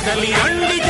కదలి రండి